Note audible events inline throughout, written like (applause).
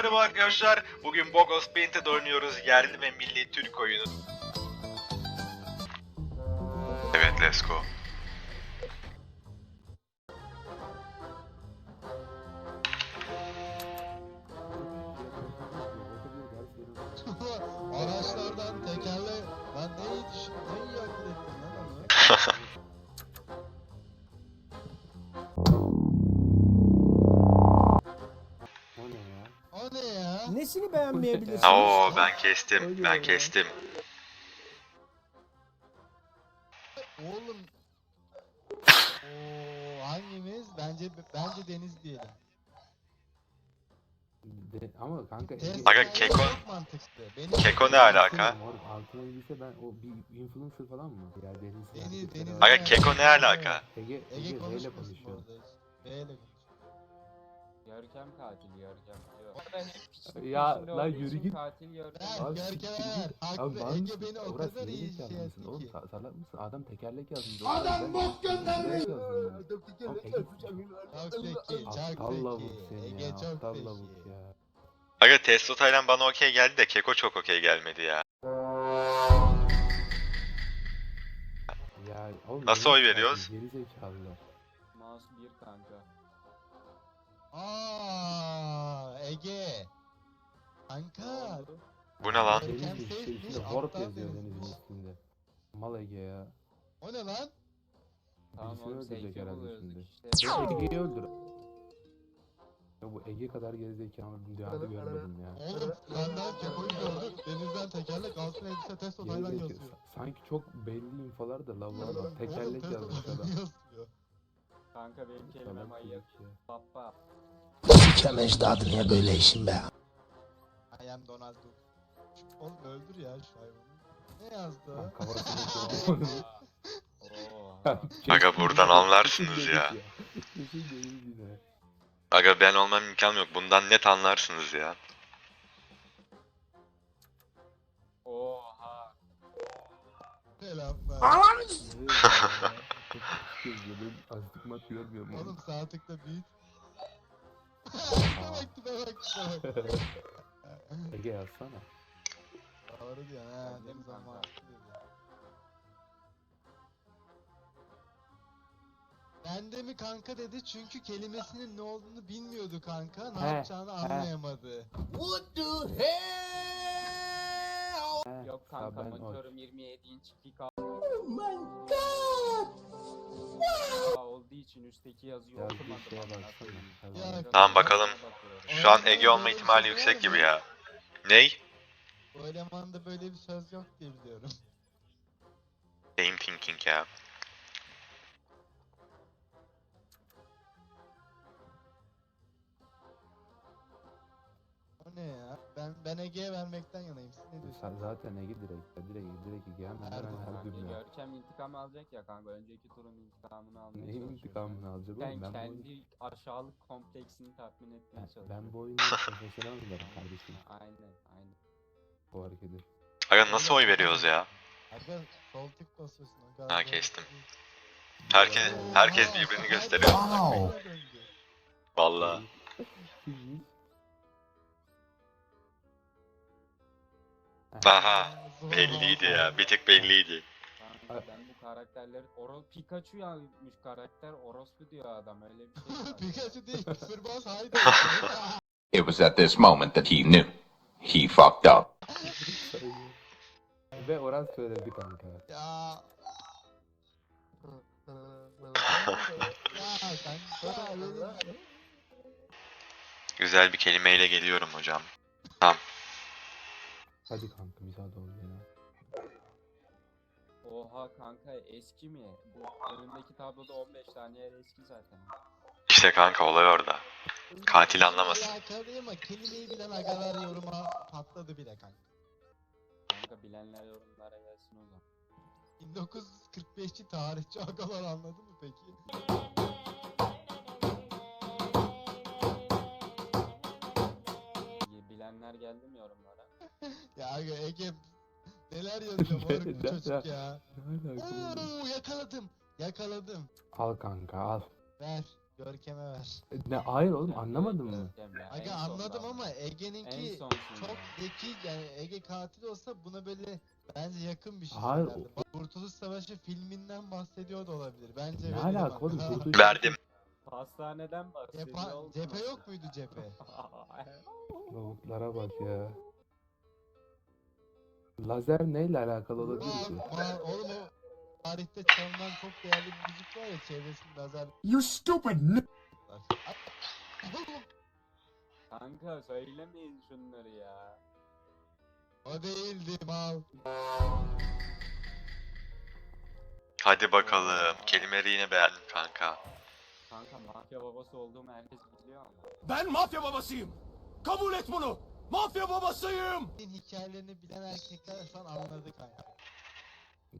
merhaba arkadaşlar. Bugün Bogos Painted oynuyoruz. Yerli ve milli Türk oyunu. Evet, let's go. Ben kestim, ben kestim. Oğlum... Oo, hangimiz? Bence bence Deniz diyelim. De, ama kanka Test Aga, Keko- çok mantıklı. Benim Keko ne alaka? Moruk, altına elbise ben o bir influencer falan mı? Ya Deniz. Deniz, Deniz. Aga Keko ne alaka? Ege, Ege, Ege Ege konuşuyor. B ile. Görkem katil Görkem. Piçlik Ya, lan yürü git. Katil Görkem. Abi Görkem Abi var Ege beni o Orası kadar iyi şey Oğlum ki. sa- salak mısın? Adam tekerlek yazmış. Adam bok göndermiş. Çok zeki, çok Aptal lavuk zeki. seni Ege ya. çok Aptal zeki. lavuk ya. Aga Testo Taylan bana okey geldi de Keko çok okey gelmedi ya. Ya oğlum Nasıl oy veriyoruz? Geri zekalılar. Aa, Ege. Kanka. Bu ne lan? İşte safe'miş, üstünde warp yazıyor denizin üstünde. Mal Ege ya. O ne lan? Tamam Birisini oğlum öldürecek herhalde şimdi. işte. Ya Ege'yi öldür. Ya bu Ege kadar gerizekalı dünyada görmedim ya. Oğlum senden Keko'yu gördüm. Denizden tekerlek altın elbise Taylan Gerizekalı. yazıyor. Sanki çok belli infolar da lavuğa bak. Tekerlek testo yazmış Taylan adam. yazıyor. Kanka benim kelimem Salak ayıp. çocuk ya. Papa. Sikem ecdadı niye böyle işim be? I am Donald Duck. Oğlum öldür ya şu hayvanı. Ne yazdı? (laughs) Aga, buradan anlarsınız ya. Aga ben olmam imkanım yok. Bundan net anlarsınız ya. Oha. Küçük yazıyor. Ben astigmat görmüyorum Oğlum oğlum. sağ tıkla büyüt. Bak tipe bak tipe bak. Ege yazsana. Doğru diyorsun ha. Deniz kanka? ama. Ben de mi kanka dedi çünkü kelimesinin ne olduğunu bilmiyordu kanka. Ne He, yapacağını he. anlayamadı. He, Yok kanka ben oy. monitörüm 27 inç 2K. Olduğu için üstteki yazıyı Yazdığı okumadım. şeye amına baksana. koyayım. Ya, Tamam, bakalım. Şu an Ege olma ihtimali yüksek gibi ya. Ney? Bu elemanda böyle bir söz yok diye biliyorum. Same thinking ya. Ne ya? Ben ben Ege'ye vermekten yanayım. Siz ne diyorsunuz? Sen zaten Ege direkt. Direkt direkt Ege hemen Her hemen Kanka, dünya. Görkem intikam alacak ya kanka. Önceki turun intikamını almaya Neyin çalışıyor. intikamını alacak oğlum? Ben bu oyunu, kendi aşağılık kompleksini tatmin etmeye ben, çalışıyorsun. ben bu oyunu profesyonel oynarım kardeşim. Aynen aynen. Bu hareketi. Aga nasıl oy veriyoruz ya? Aga sol tık basıyorsun. Aga, Ha, kestim. Herkes herkes birbirini gösteriyor. Wow. Vallahi. Aha. Belliydi ya. Bir tık belliydi. Kanka ben bu karakterleri Oros Pikachu yazmış karakter orospu diyor adam öyle bir şey var. (laughs) Pikachu değil, küfürbaz haydi. (laughs) It was at this moment that he knew. He fucked up. (laughs) Ve Orhan söyledi kanka. ya. ya kanka benim... Güzel bir kelimeyle geliyorum hocam. Hadi kanka müsaade ol ya. Oha kanka eski mi? Bu önümdeki tabloda 15 tane yer eski zaten. İşte kanka olay orada. Katil anlamasın. Alakalıyım ama kelimeyi bilen agalar yoruma patladı bile kanka. Kanka bilenler yorumlara gelsin o zaman. 1945'ci tarihçi agalar anladı mı peki? Bilenler geldi mi yorumlara? Ya aga Ege neler yazıyor moruk bu (laughs) çocuk ya. Ne alaka oğlum? Oo yakaladım. Yakaladım. Al kanka al. Ver. Görkem'e ver. Ne hayır oğlum Yani anlamadın mı? Aga anladım ama Ege'ninki çok zeki yani Ege katil olsa buna böyle bence yakın bir şey Hayır. Bak, Kurtuluş Savaşı filminden bahsediyor da olabilir. Bence Ne alaka oğlum? (laughs) Kurtuluş- Verdim. Hastaneden bahsediyor Cephe, cephe yok muydu cephe? Lavuklara (laughs) bak ya. Lazer neyle alakalı olabilir ki? Oğlum o tarihte çalınan çok değerli bir müzik var ya çevresinde lazer You stupid var. Kanka söylemeyin şunları ya. o değildi mal. Hadi bakalım. Kelimeleri yine beğendim kanka. Kanka mafya babası olduğumu herkes biliyor ama. Ben mafya babasıyım. Kabul et bunu. Mafya babasıyım. Senin hikayelerini bilen erkekler şu an anladı kanka.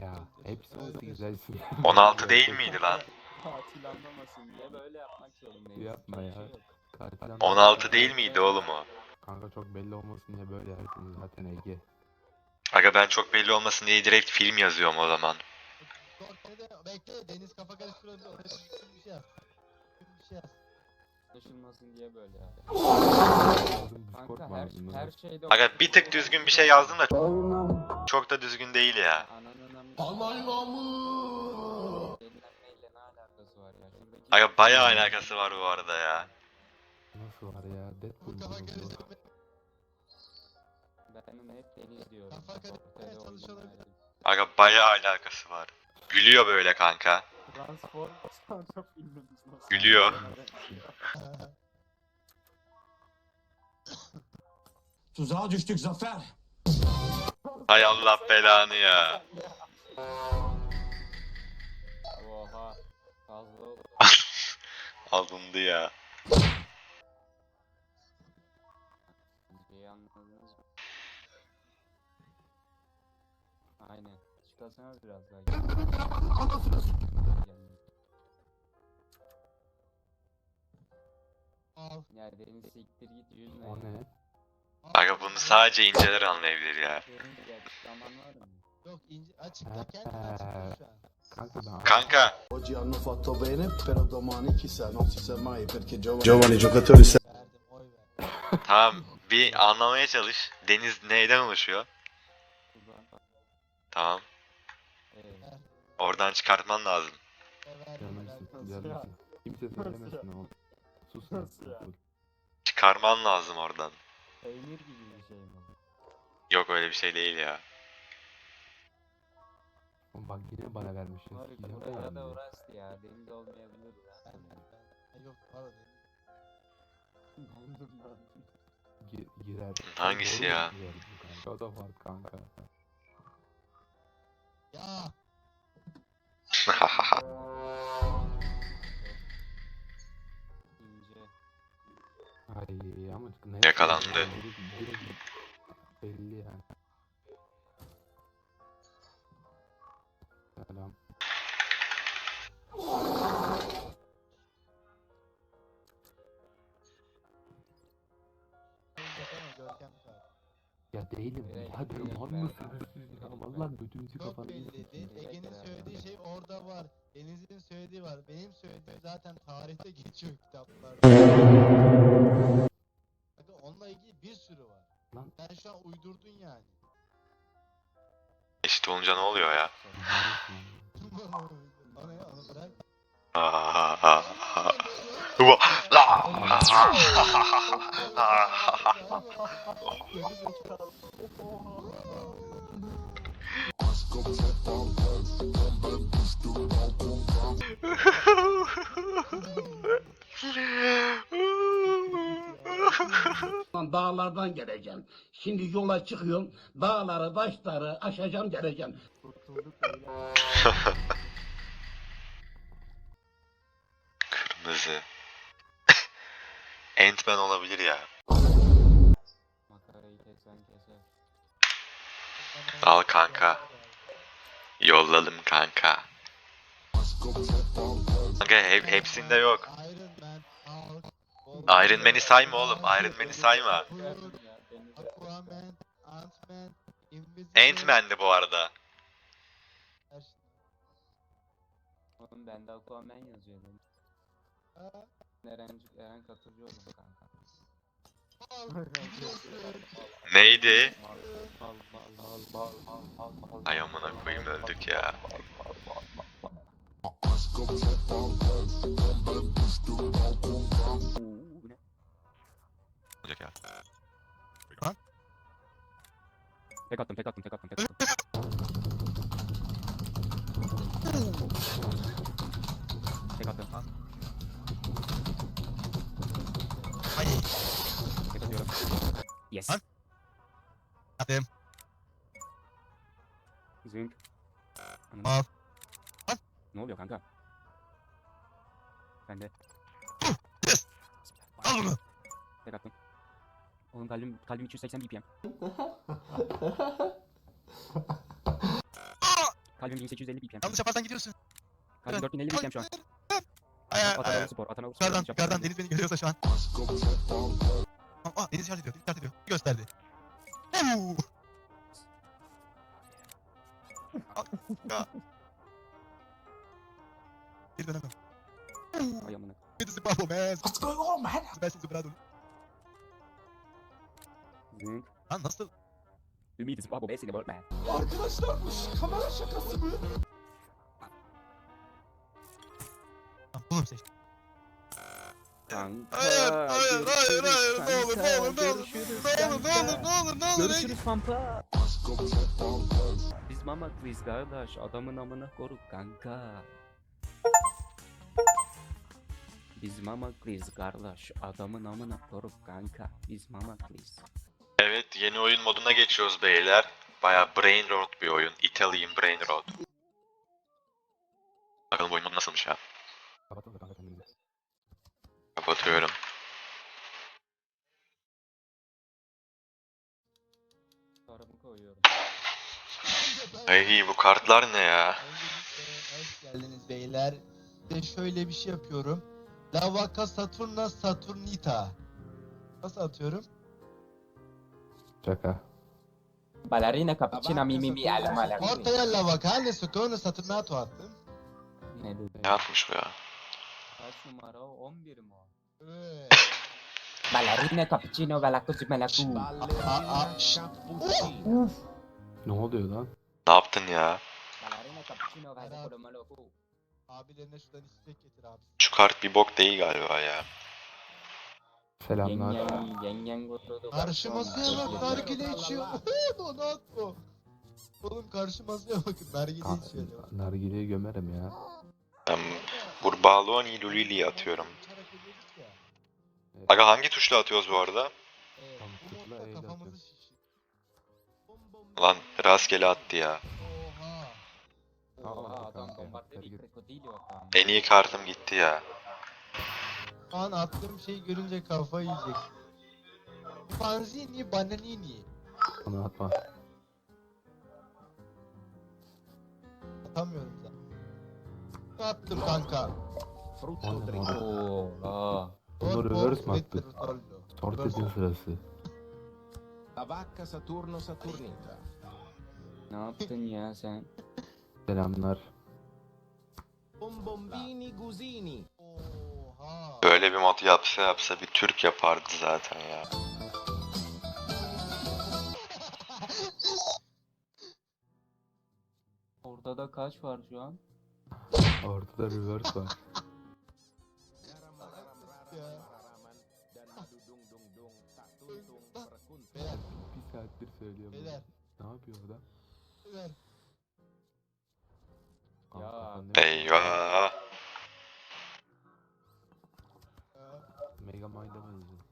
Ya hepsi olsa güzelsin. 16 değil miydi lan? Katil anlamasın diye böyle yapmak zorundayız. Yapma ya. Şey. Katil 16 değil miydi oğlum o? Kanka çok belli olmasın diye böyle yaptın zaten Ege. Aga ben çok belli olmasın diye direkt film yazıyorum o zaman. Bekle deniz kafa karıştırabilir. Oraya bir şey yaz. Bir şey yaz. Anlaşılmasın diye böyle yani. Kanka her, her şeyde... Aga bir tık düzgün bir şey yazdım da çok da düzgün değil ya. Ananın amı... Anaylamı. Eğlenmeyle ne alakası var ya? Şuradaki... Aga bayağı alakası var bu arada ya. Nasıl var ya? Deadpool. Ben onu hep diyorum. Ortaya. Aga bayağı alakası var. Gülüyor böyle kanka. Transformers? Gülüyor. Tuzağa düştük Zafer. Hay Allah belanı ya. Oha. Fazla oldu. Alındı ya. İyi anladınız mı? Aynen. Çıkasana biraz daha. Al. Ya Deniz siktir git yüzme. O ne? Aga bunu sadece inceler anlayabilir ya. Yok ince açıkta kendin açıkta şu an. Kanka Kanka Oggi hanno fatto bene, però domani chissà, non si sa mai perché giovani, giovani giocatori tamam bir anlamaya çalış. Deniz neyden oluşuyor? Tamam. Oradan çıkartman lazım. Canımsın. Kimse söylemesin oğlum. Sus lan. Ya? Çıkarman lazım oradan. Peynir gibi bir şey mi? Yok öyle bir şey değil ya. Oğlum Bak yine bana vermişsin. Var Sikeceğim buraya belanı da ya. Deniz olmayabilir ya. yok. Dondum ben. Gi- girer. Hangisi Doğru ya? girer bu kanka. O da var kanka. Ya. Ay ama ne Yakalandı. Belli yani. Ya değilim. Direkt, Ya diyorum ben- mısınız siz ya? Vallahi götünüzü Çok kafanızı belli. Ege'nin söylediği şey orada var. Deniz'in söylediği var. Benim söylediğim zaten tarihte geçiyor kitaplarda. Bakın onunla ilgili bir sürü var. Lan. Sen şu an uydurdun yani. Eşit olunca ne oluyor ya? (laughs) Bana ya onu bırak. Uva- dağlardan geleceğim. Şimdi yola çıkıyorum. Dağları, taşları aşacağım geleceğim. Kırmızı. Ant-Man olabilir ya. Al kanka. Yolladım kanka. Kanka hep, hepsinde yok. Iron Man'i sayma oğlum, Iron Man'i sayma. Ant-Man'di bu arada. Oğlum bende Aquaman yazıyor. Eren, Eren katılıyor mu kanka? Neydi? Ay amına koyayım öldük ya. Olacak ya. Tek attım, tek attım, tek attım, tek attım. Attım. Zünk. Ananı- Al. Al. Ne oluyor kanka? Ben de. Yes. Al bunu. Tek attım. Oğlum kalbim, kalbim 280 BPM. Kalbim 1850 BPM. Yanlış yaparsan gidiyorsun. Kalbim 4050 BPM şu an. Ay ay ay. Atanalı spor, Atanalı spor. Yukarıdan yanlış yapmadım. yukarıdan Deniz beni görüyorsa şu an. Aa, aa Deniz işaret ediyor. Deniz işaret ediyor. Gösterdi. Geri dönemem. Ay amına. Pablo man. What's going on, man? Ben sizi bırak Zünk. Lan nasıl? Ümit is Babo Basic about man. Arkadaşlar bu kamera şakası mı? Lan seçtin? Kanka. Hayır, hayır, hayır, hayır, ne olur, ne kanka, olur, ne olur, ne olur, ne kanka. olur, ne olur, ne olur. Görüşürüz pampa. Biz mamaklıyız kardeş. Adamın amına koruk kanka. Biz mamaklıyız kardeş. Adamın amına koruk kanka. Biz mamaklıyız. Evet yeni oyun moduna geçiyoruz beyler. Baya Brain Rot bir oyun. Italian Brain Rot. Bakalım oyun modu nasılmış kanka kendinizi. Kapatıyorum. Paramı koyuyorum. Ay bu kartlar ne ya? Öncelikle hoş geldiniz beyler. Ve şöyle bir şey yapıyorum. La Vaca Saturna Saturnita. Nasıl atıyorum? Şaka. Ballerina cappuccina mi mi mi al malari. Ortaya La Vaca ile Saturna Saturnato attım. Ne yapmış bu ya? Kaç numara o? 11 mi o? (laughs) Ballerina cappuccino galactus melaku. Aa, şşt. Ne oluyor lan? Ne yaptın ya? Ballerina cappuccino galactus melaku. Abilerine şuradan istek getir abi. Şu kart bir bok değil galiba ya. Selamlar. Yengen, yengen götürdü. Karşı masaya bak nargile içiyor. Donato. Oğlum karşı masaya bakın nargile içiyor. Nargileyi gömerim ya. Ben Burbaloni Lulili atıyorum. Aga hangi tuşla atıyoruz bu arada? Evet, Lan rastgele attı ya. Oha. Oha. En iyi kartım gitti ya. An attığım şeyi görünce kafayı yiyecek. Panzini bananini. Onu atma. Atamıyorum Ne yaptım kanka? Onu onu. Oo, Bunu Hop, reverse mi Reverse dediğin sırası. La vacca Saturno Saturnita. ne yaptın ya sen? Selamlar. Bombombini Gusini. Oha. Böyle bir mod yapsa yapsa bir Türk yapardı zaten ya. Orada da kaç var şu an? Ortada reverse var. Beyler, Bir saattir söylüyorum. beyler, Ne yapıyor burada? beyler. Ya. Eyvah. Mega Mind'a benziyor.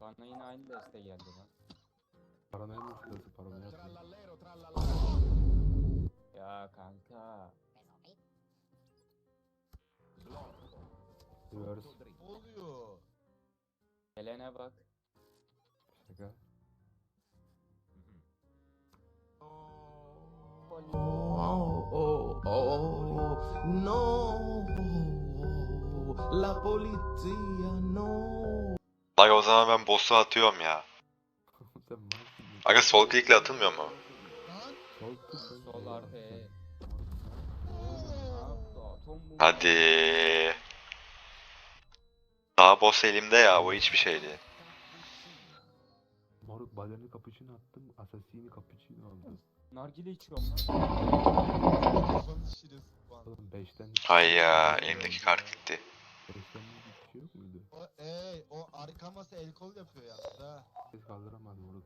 Bana yine aynı deste geldi lan. Paranoya mı? Paranoya. Ya kanka. Reverse. Ne oluyor? Gelene bak. Şaka. Oh, oh, oh, no. La polizia, no. Aga o zaman ben boss'u atıyorum ya. (laughs) Aga sol klikle atılmıyor mu? Sol tık. Hadi. Daha boss elimde ya o hiçbir şey değil. Moruk balonu cappuccino attım. Assassini cappuccino oldu. Nargile içiyorum lan. Konuşuruz. Oğlum 5'ten Ay ya elimdeki kart gitti. 5'ten bir şey yok muydu? O, ey, o arka masa el kol yapıyor yalnız ha. Ses kaldıramadı moruk.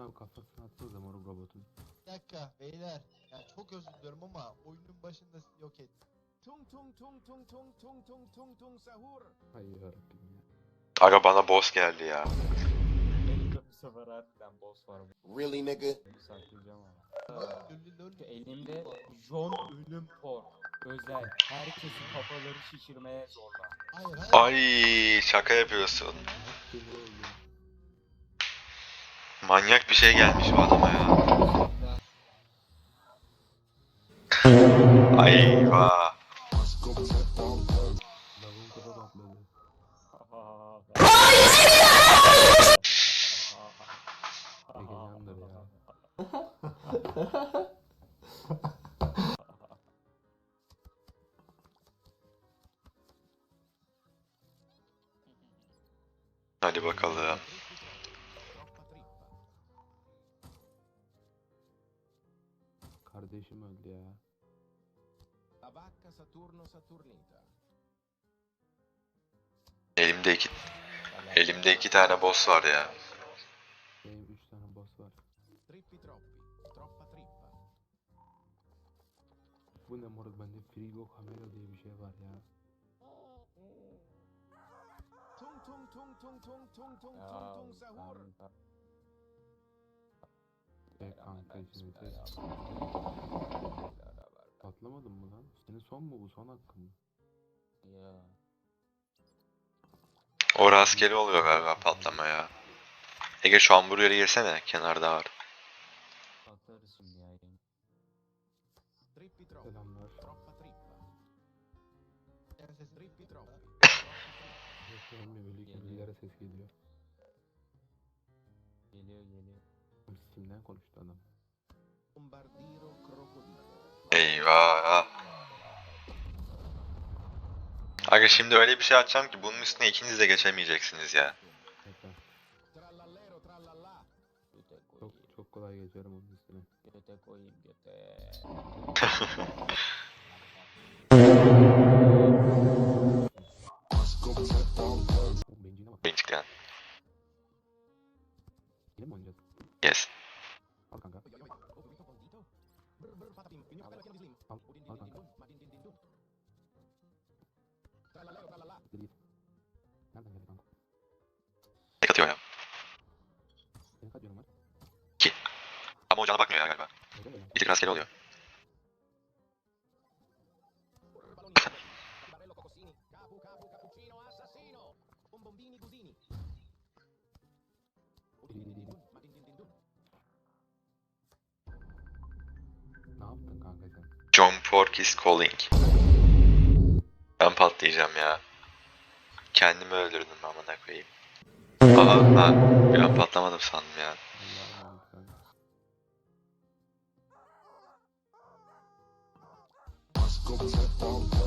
Şuna kafasına atsanıza moruk robotun. Bir dakika beyler. Ya çok özür diliyorum ama oyunun başında sizi yok ettim. Tung tung tung tung tung tung tung tung tung sahur. Hay yarabbim ya. Aga bana boss geldi ya. Elimde bu sefer harbiden boss var. Really nigga? Saklayacağım ama. Elimde John Ölüm Por. Özel. Herkesin kafaları şişirmeye zorla. Hayır hayır. Ay şaka yapıyorsun. Manyak bir şey gelmiş bu adama ya. La vacca Saturno Saturnita. Elimde iki elimde iki tane boss var ya. Benim 3 tane boss var. Trippi troppi. Troppa trippa. Bu ne moruk bende frigo kamera diye bir şey var ya. Tung tung tung tung tung tung tung tung tung sahur. E kanka şimdi tek patlamadın mı lan? Senin son mu bu son hakkın mı? Ya. O rastgele oluyor galiba patlama ya. Ege şu hamburgeri yesene kenarda var. Atarız şimdi ya. Selamlar. Ölme böyle ses. Geliyor Eyvah. Aga şimdi öyle bir şey açacağım ki bunun üstüne ikiniz de geçemeyeceksiniz ya. Çok çok kolay geçerim onun üstüne. Göte koyayım göte. (laughs) Capu Capu Cappuccino Assassino Bombombini Gudini Ne yaptın kanka sen? John Pork is calling. Ben patlayacağım ya. Kendimi öldürdüm amına koyayım. Aa, ha, ben patlamadım sandım ya. Let's go,